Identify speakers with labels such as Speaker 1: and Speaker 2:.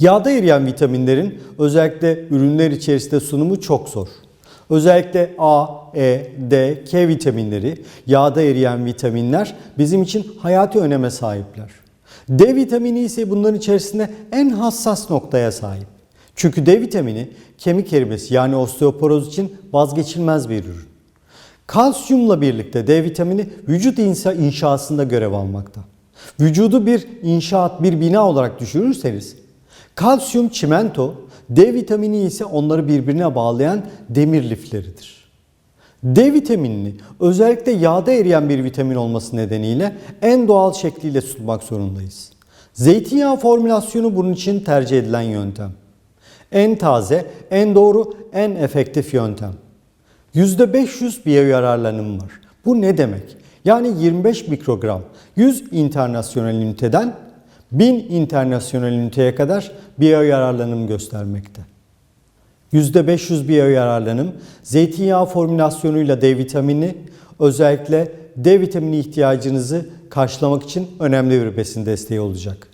Speaker 1: Yağda eriyen vitaminlerin özellikle ürünler içerisinde sunumu çok zor. Özellikle A, E, D, K vitaminleri, yağda eriyen vitaminler bizim için hayati öneme sahipler. D vitamini ise bunların içerisinde en hassas noktaya sahip. Çünkü D vitamini kemik erimesi yani osteoporoz için vazgeçilmez bir ürün. Kalsiyumla birlikte D vitamini vücut inşasında görev almakta. Vücudu bir inşaat, bir bina olarak düşünürseniz kalsiyum çimento, D vitamini ise onları birbirine bağlayan demir lifleridir. D vitaminini özellikle yağda eriyen bir vitamin olması nedeniyle en doğal şekliyle sunmak zorundayız. Zeytinyağı formülasyonu bunun için tercih edilen yöntem. En taze, en doğru, en efektif yöntem. %500 biyoyararlanım var. Bu ne demek? Yani 25 mikrogram 100 internasyonel üniteden 1000 internasyonel üniteye kadar biyoyararlanım göstermekte. %500 biyoyararlanım zeytinyağı formülasyonuyla D vitamini özellikle D vitamini ihtiyacınızı karşılamak için önemli bir besin desteği olacak.